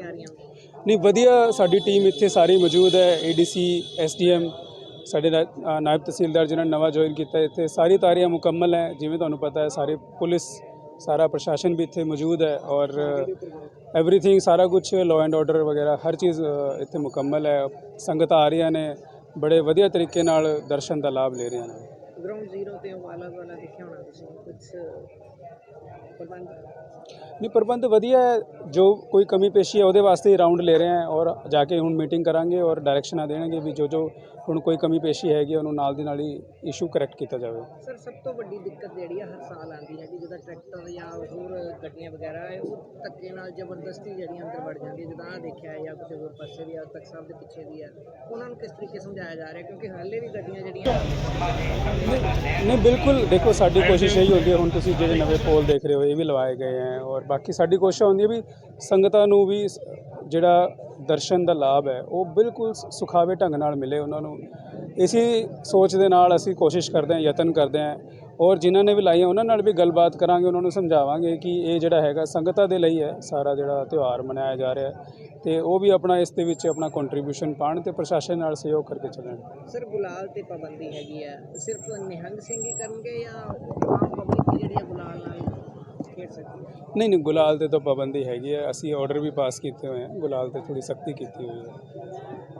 ਤਿਆਰੀਆਂ ਨਹੀਂ ਵਧੀਆ ਸਾਡੀ ਟੀਮ ਇੱਥੇ ਸਾਰੀ ਮੌਜੂਦ ਹੈ ਏਡੀਸੀ ਐਸਡੀਐਮ ਸਾਡੇ ਨਾ- ਅ, ਨਾਇਬ ਤਹਿਸੀਲਦਾਰ ਜਿਹਨਾਂ ਨੇ ਨਵਾਂ ਜੁਆਇਨ ਕੀਤਾ ਹੈ ਇੱਥੇ ਸਾਰੀ ਤਾਰੀਆਂ ਮੁਕੰਮਲ ਹੈ ਜਿਵੇਂ ਤੁਹਾਨੂੰ ਪਤਾ ਹੈ ਸਾਰੇ ਪੁਲਿਸ ਸਾਰਾ ਪ੍ਰਸ਼ਾਸਨ ਵੀ ਇੱਥੇ ਮੌਜੂਦ ਹੈ ਔਰ ਐਵਰੀਥਿੰਗ ਸਾਰਾ ਕੁਝ ਲਾਅ ਐਂਡ ਆਰਡਰ ਵਗੈਰਾ ਹਰ ਚੀਜ਼ ਅ, ਇੱਥੇ ਮੁਕੰਮਲ ਹੈ ਸੰਗਤਾਂ ਆ ਰਹੀਆਂ ਨੇ ਬੜੇ ਵਧੀਆ ਤਰੀਕੇ ਨਾਲ ਦਰਸ਼ਨ ਦਾ ਲਾਭ ਲੈ ਰਹੀਆਂ ਨੇ। ਗਰਾਊਂਡ ਜ਼ੀਰੋ ਤੇ ਵਾਲਾ ਵਾਲਾ ਦੇਖਿਆ ਹੋਣਾ ਤੁਸੀਂ ਕੁਝ ਪ੍ਰਬੰਧ ਨਹੀਂ, ਪ੍ਰਬੰਧ ਵਧੀਆ ਹੈ, ਜੋ ਕੋਈ ਕਮੀ ਪੇਸ਼ੀ ਹੈ, ਉਹਦੇ ਵਾਸਤੇ ਹੀ ਰਾਉਂਡ ਲੈ ਰਹੇ ਹਾਂ ਔਰ ਜਾ ਕੇ ਹੁਣ ਮੀਟਿੰਗ ਕਰਾਂਗੇ ਔਰ ਡਾਇਰੈਕਸ਼ਨਾਂ ਦੇਣਗੇ ਵੀ ਜੋ ਜੋ ਹੁਣ ਕੋਈ ਕਮੀ ਪੇਸ਼ੀ ਹੈਗੀ ਉਹਨੂੰ ਨਾਲ ਦੀ ਨਾਲ ਹੀ ਇਸ਼ੂ ਕਰੈਕਟ ਕੀਤਾ ਜਾਵੇ। ਸਰ ਸਭ ਤੋਂ ਵੱਡੀ ਦਿੱਕਤ ਜਿਹੜੀ ਆ, ਹਰ ਸਾਲ ਆਉਂਦੀ ਹੈ ਕਿ ਜਿਹਦਾ ਟਰੈਕਟਰ ਜਾਂ ਹੋਰ ਗੱਡੀਆਂ ਵਗੈਰਾ ਹੈ ਉਹ ਧੱਕੇ ਨਾਲ ਜ਼ਬਰਦਸਤੀ ਜਿਹੜੀਆਂ ਅੰਦਰ ਵੜ ਜਾਂਦੀਆਂ, ਜਿੱਦਾਂ ਆਹ ਦੇਖਿਆ ਜਾਂ ਕਿਸੇ ਹੋਰ ਪਾਸੇ ਵੀ ਆ ਤੱਕ ਸਾਹਿਬ ਦੇ ਪਿੱਛੇ ਵੀ ਹੈ ਉਹਨਾਂ ਨੂੰ ਕਿਸ ਤਰੀਕੇ ਸਮਝਾਇਆ ਜਾ ਰਿਹਾ, ਕਿਉਂਕਿ ਹਾਲੇ ਵੀ ਗੱਡੀਆਂ ਜਿਹੜੀਆਂ ਨਹੀਂ, ਬਿਲਕੁਲ, ਦੇਖੋ, ਸਾਡੀ ਕੋਸ਼ਿਸ਼ ਇਹੀ ਹੁੰਦੀ ਹੈ, ਹੁਣ ਤੁਸੀਂ ਜਿਹੜੇ ਨਵੇਂ ਪੋਲ ਦੇਖ ਰਹੇ ਹੋ, ਇਹ ਵੀ ਲਵਾਏ ਗਏ ਹੈ ਔਰ ਬਾਕੀ ਸਾਡੀ ਕੋਸ਼ਿਸ਼ ਹੁੰਦੀ ਹੈ ਵੀ ਸੰਗਤਾਂ ਨੂੰ ਵੀ ਜਿਹੜਾ ਦਰਸ਼ਨ ਦਾ ਲਾਭ ਹੈ, ਉਹ ਬਿਲਕੁਲ ਸੁਖਾਵੇ ਢੰਗ ਨਾਲ ਮਿਲੇ ਉਹਨਾਂ ਨੂੰ। ਇਸੇ ਸੋਚ ਦੇ ਨਾਲ ਅਸੀਂ ਕੋਸ਼ਿਸ਼ ਕਰਦੇ ਹਾਂ, ਯਤਨ ਕਰਦੇ ਹਾਂ ਔਰ ਜਿਨ੍ਹਾਂ ਨੇ ਵੀ ਲਾਈਆਂ ਉਹਨਾਂ ਨਾਲ ਵੀ ਗੱਲਬਾਤ ਕਰਾਂਗੇ ਉਹਨਾਂ ਨੂੰ ਸਮਝਾਵਾਂਗੇ ਕਿ ਇਹ ਜਿਹੜਾ ਹੈਗਾ ਸੰਗਤਾਂ ਦੇ ਲਈ ਹੈ ਸਾਰਾ ਜਿਹੜਾ ਤਿਉਹਾਰ ਮਨਾਇਆ ਜਾ ਰਿਹਾ ਹੈ ਤੇ ਉਹ ਵੀ ਆਪਣਾ ਇਸ ਦੇ ਵਿੱਚ ਆਪਣਾ ਕੰਟਰੀਬਿਊਸ਼ਨ ਪਾਣ ਤੇ ਪ੍ਰਸ਼ਾਸਨ ਨਾਲ ਸਹਿਯੋਗ ਕਰਕੇ ਚੱਲਣ। ਸਰ ਗੁਲਾਲ ਤੇ ਪਾਬੰਦੀ ਹੈਗੀ ਹੈ ਸਿਰਫ ਨਿਹੰਗ ਸਿੰਘ ਹੀ ਕਰਨਗੇ ਜਾਂ ਆਮ ਪਬਲਿਕ ਜਿਹੜੀ ਹੈ ਗੁਲਾਲ ਨਾਲ ਹੈ? ਨਹੀਂ ਨਹੀਂ ਗੁਲਾਲ ਤੇ ਤਾਂ ਪਾਬੰਦੀ ਹੈਗੀ ਹੈ ਅਸੀਂ ਆਰਡਰ ਵੀ ਪਾਸ ਕੀਤੇ ਹੋਏ ਹਨ ਗੁਲਾਲ ਤੇ ਥੋੜੀ ਸਖਤੀ ਕੀਤੀ ਹੋਈ ਹੈ।